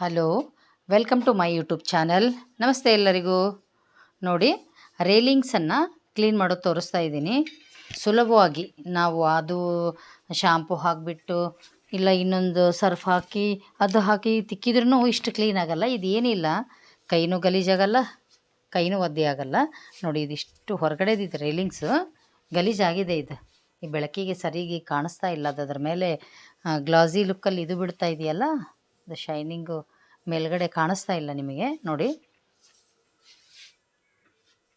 Hello, welcome to my YouTube channel. ನಮಸ್ತೆ ಎಲ್ಲರಿಗೂ. ನೋಡಿ ರೇಲಿಂಗ್ಸನ್ನು ಕ್ಲೀನ್ ಮಾಡೋದು ತೋರಿಸ್ತಾ ಇದ್ದೀನಿ. ಸುಲಭವಾಗಿ ನಾವು ಅದು ಶಾಂಪು ಹಾಕಿಬಿಟ್ಟು, ಇಲ್ಲ ಇನ್ನೊಂದು ಸರ್ಫ್ ಹಾಕಿ, ಅದು ಹಾಕಿ ತಿಕ್ಕಿದ್ರೂ ಇಷ್ಟು ಕ್ಲೀನ್ ಆಗಲ್ಲ. ಇದೇನಿಲ್ಲ. ಕೈನೂ ಗಲೀಜಾಗಲ್ಲ ಕೈನೂ ಒದ್ದೆ ಆಗಲ್ಲ. ನೋಡಿ, ಇದಿಷ್ಟು ಹೊರಗಡೆದಿದೆ ರೇಲಿಂಗ್ಸು ಗಲೀಜಾಗಿದೆ ಇದು. ಈ ಬೆಳಕಿಗೆ ಸರಿಗೆ ಕಾಣಿಸ್ತಾ ಇಲ್ಲ. ಅದರ ಮೇಲೆ ಗ್ಲಾಸಿ ಲುಕ್ಕಲ್ಲಿ ಇದು ಬಿಡ್ತಾ ಇದೆಯಲ್ಲ? ಅದು ಶೈನಿಂಗು ಮೇಲ್ಗಡೆ ಕಾಣಿಸ್ತಾ ಇಲ್ಲ ನಿಮಗೆ, ನೋಡಿ.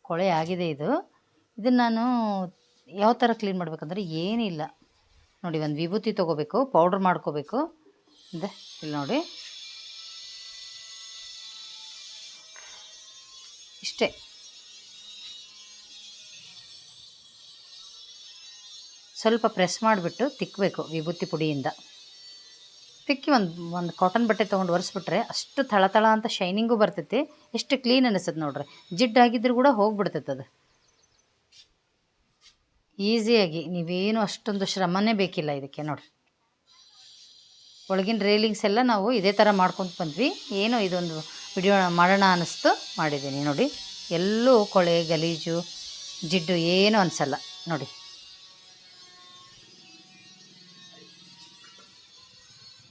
ಕೊಳೆ ಆಗಿದೆ ಇದು. ಇದನ್ನು ನಾನು ಯಾವ ಥರ ಕ್ಲೀನ್ ಮಾಡಬೇಕಂದ್ರೆ ಏನಿಲ್ಲ. ನೋಡಿ, ಒಂದು ವಿಭೂತಿ ತೊಗೋಬೇಕು ಪೌಡ್ರ್ ಮಾಡ್ಕೋಬೇಕು. ಇದೆ, ಇಲ್ಲಿ ನೋಡಿ. ಇಷ್ಟೇ. ಸ್ವಲ್ಪ ಪ್ರೆಸ್ ಮಾಡಿಬಿಟ್ಟು ತಿಕ್ಕಬೇಕು ವಿಭೂತಿ ಪುಡಿಯಿಂದ. ತಿಕ್ಕಿ ಒಂದು ಒಂದು ಕಾಟನ್ ಬಟ್ಟೆ ತೊಗೊಂಡು ಒರೆಸ್ಬಿಟ್ರೆ ಅಷ್ಟು ಥಳ ಅಂತ ಶೈನಿಂಗು ಬರ್ತೈತಿ. ಎಷ್ಟು ಕ್ಲೀನ್ ಅನಿಸುತ್ತೆ ನೋಡ್ರಿ. ಆಗಿದ್ರೂ ಕೂಡ ಹೋಗ್ಬಿಡ್ತೈತೆ ಅದು. ಈಸಿಯಾಗಿ ನೀವೇನು ಅಷ್ಟೊಂದು ಶ್ರಮನೇ ಬೇಕಿಲ್ಲ ಇದಕ್ಕೆ ನೋಡಿ ಒಳಗಿನ ರೇಲಿಂಗ್ಸ್ ಎಲ್ಲ ನಾವು ಇದೇ ಥರ ಮಾಡ್ಕೊಂಡು ಬಂದ್ವಿ. ಏನು ಇದೊಂದು ವಿಡಿಯೋ ಮಾಡೋಣ ಅನ್ನಿಸ್ತು ಮಾಡಿದ್ದೀನಿ ನೋಡಿ. ಎಲ್ಲೂ ಕೊಳೆ, ಗಲೀಜು, ಜಿಡ್ಡು ಏನೂ ಅನಿಸಲ್ಲ ನೋಡಿ.